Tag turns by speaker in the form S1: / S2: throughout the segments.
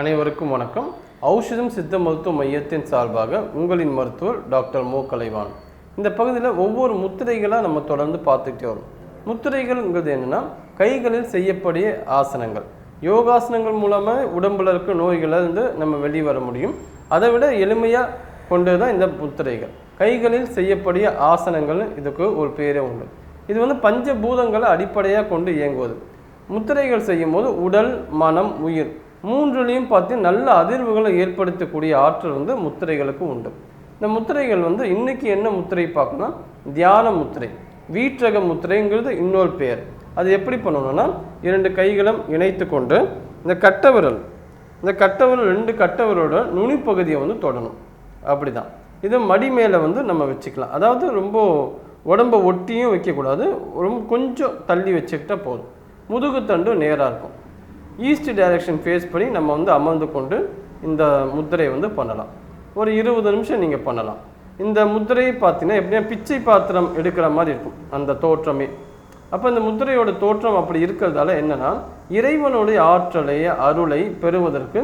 S1: அனைவருக்கும் வணக்கம். ஔஷதம் சித்த மருத்துவ மையத்தின் சார்பாக உங்களின் மருத்துவர் டாக்டர் மோ. கலைவான் இந்த பகுதியில் ஒவ்வொரு முத்திரைகளாக நம்ம தொடர்ந்து பார்த்துக்கிட்டே வரோம். முத்திரைகள்ங்கிறது என்னென்னா கைகளில் செய்யப்படிய ஆசனங்கள். யோகாசனங்கள் மூலமாக உடம்புல இருக்க நோய்களை இருந்து நம்ம வெளியே வர முடியும். அதை விட எளிமையாக கொண்டு தான் இந்த முத்திரைகள். கைகளில் செய்யப்படிய ஆசனங்கள் இதுக்கு ஒரு பேரே உண்டு. இது வந்து பஞ்சபூதங்களை அடிப்படையாக கொண்டு இயங்குவது. முத்திரைகள் செய்யும்போது உடல் மனம் உயிர் மூன்றுலையும் பார்த்து நல்ல அதிர்வுகளை ஏற்படுத்தக்கூடிய ஆற்றல் வந்து முத்திரைகளுக்கு உண்டு. இந்த முத்திரைகள் வந்து இன்னைக்கு என்ன முத்திரை பார்க்கணும் தியான முத்திரை. வீற்றக முத்திரைங்கிறது இன்னொரு பேர் அது எப்படி பண்ணணும்னா இரண்டு கைகளும் இணைத்து கொண்டு இந்த கட்டவிரல் இந்த கட்டவிரல் ரெண்டு கட்டவிரலோட நுனிப்பகுதியை வந்து தொடணும். அப்படிதான். இது மடி மேலே வந்து நம்ம வச்சுக்கலாம். அதாவது ரொம்ப உடம்பை ஒட்டியும் வைக்கக்கூடாது. ரொம்ப கொஞ்சம் தள்ளி வச்சுக்கிட்டா போதும். முதுகுத்தண்டு நேராக இருக்கும். ஈஸ்ட் டைரக்ஷன் ஃபேஸ் பண்ணி நம்ம வந்து அமர்ந்து கொண்டு இந்த முத்திரையை வந்து பண்ணலாம். ஒரு இருபது நிமிஷம் நீங்கள் பண்ணலாம். இந்த முத்திரையை பார்த்தீங்கன்னா எப்படின்னா பிச்சை பாத்திரம் எடுக்கிற மாதிரி இருக்கும். அந்த தோற்றமே. அப்போ இந்த முத்திரையோட தோற்றம் அப்படி இருக்கிறதால என்னன்னா இறைவனுடைய ஆற்றலை அருளை பெறுவதற்கு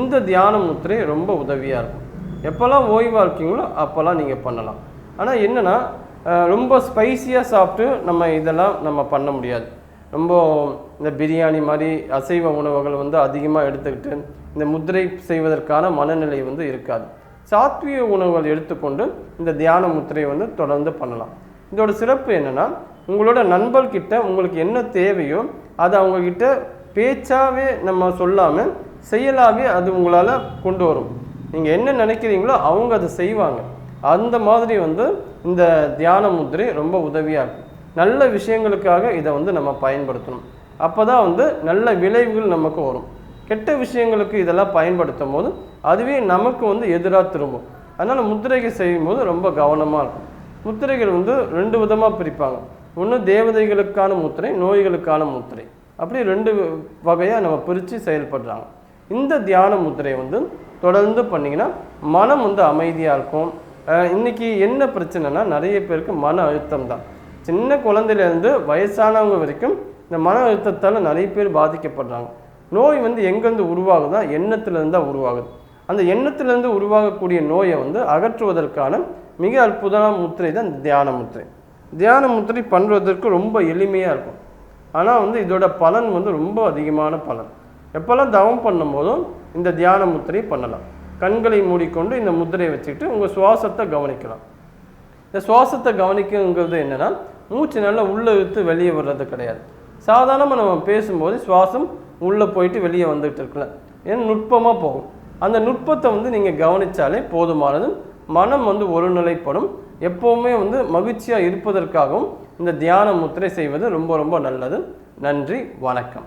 S1: இந்த தியான முத்திரை ரொம்ப உதவியாக இருக்கும். எப்போல்லாம் ஓய்வாக இருக்கீங்களோ அப்போல்லாம் நீங்கள் பண்ணலாம். ஆனால் என்னென்னா ரொம்ப ஸ்பைசியாக சாப்பிட்டு நம்ம இதெல்லாம் நம்ம பண்ண முடியாது. ரொம்ப இந்த பிரியாணி மாதிரி அசைவ உணவுகள் வந்து அதிகமாக எடுத்துக்கிட்டு இந்த முத்திரை செய்வதற்கான மனநிலை வந்து இருக்காது. சாத்விய உணவுகள் எடுத்துக்கொண்டு இந்த தியான முத்திரையை வந்து தொடர்ந்து பண்ணலாம். இதோட சிறப்பு என்னென்னா உங்களோட நண்பர்கிட்ட உங்களுக்கு என்ன தேவையோ அதை அவங்கக்கிட்ட பேச்சாகவே நம்ம சொல்லாமல் செயலாகவே அது உங்களால் கொண்டு வரும். நீங்கள் என்ன நினைக்கிறீங்களோ அவங்க அதை செய்வாங்க. அந்த மாதிரி வந்து இந்த தியான முத்திரை ரொம்ப உதவியாக இருக்கும். நல்ல விஷயங்களுக்காக இதை வந்து நம்ம பயன்படுத்தணும். அப்போ தான் வந்து நல்ல விளைவுகள் நமக்கு வரும். கெட்ட விஷயங்களுக்கு இதெல்லாம் பயன்படுத்தும் போது அதுவே நமக்கு வந்து எதிராக திரும்பும். அதனால் முத்திரைகள் செய்யும்போது ரொம்ப கவனமாக இருக்கும். முத்திரைகள் வந்து ரெண்டு விதமாக பிரிப்பாங்க. ஒன்று தேவதைகளுக்கான முத்திரை நோய்களுக்கான முத்திரை. அப்படி ரெண்டு வகையாக நம்ம பிரித்து செயல்படுறாங்க. இந்த தியான முத்திரை வந்து தொடர்ந்து பண்ணிங்கன்னா மனம் வந்து அமைதியாக இருக்கும். இன்றைக்கி என்ன பிரச்சனைனா நிறைய பேருக்கு மன அழுத்தம் தான். சின்ன குழந்தையிலேருந்து வயசானவங்க வரைக்கும் இந்த மன அழுத்தத்தால் நிறைய பேர் பாதிக்கப்படுறாங்க. நோய் வந்து எங்கேருந்து உருவாகுதா எண்ணத்துலேருந்து தான் உருவாகுது. அந்த எண்ணத்துலேருந்து உருவாகக்கூடிய நோயை வந்து அகற்றுவதற்கான மிக அற்புதமான முத்திரை தான் இந்த தியான முத்திரை. தியான முத்திரை பண்ணுறதற்கு ரொம்ப எளிமையாக இருக்கும். ஆனால் வந்து இதோட பலன் வந்து ரொம்ப அதிகமான பலன். எப்போல்லாம் தவம் பண்ணும்போதும் இந்த தியான முத்திரை பண்ணலாம். கண்களை மூடிக்கொண்டு இந்த முத்திரையை வச்சுக்கிட்டு உங்கள் சுவாசத்தை கவனிக்கலாம். இந்த சுவாசத்தை கவனிக்குங்கிறது என்னென்னா மூச்சு நல்லா உள்ளே இழுத்து வெளியே வர்றது கிடையாது. சாதாரணமாக நம்ம பேசும்போது சுவாசம் உள்ளே போயிட்டு வெளியே வந்துட்டு இருக்கல ஏன்னா நுட்பமாக போகும். அந்த நுட்பத்தை வந்து நீங்கள் கவனித்தாலே போதுமானது மனம் வந்து ஒருநிலைப்படும். எப்போவுமே வந்து மகிழ்ச்சியாக இருப்பதற்காகவும் இந்த தியான முத்திரை செய்வது ரொம்ப ரொம்ப நல்லது. நன்றி வணக்கம்.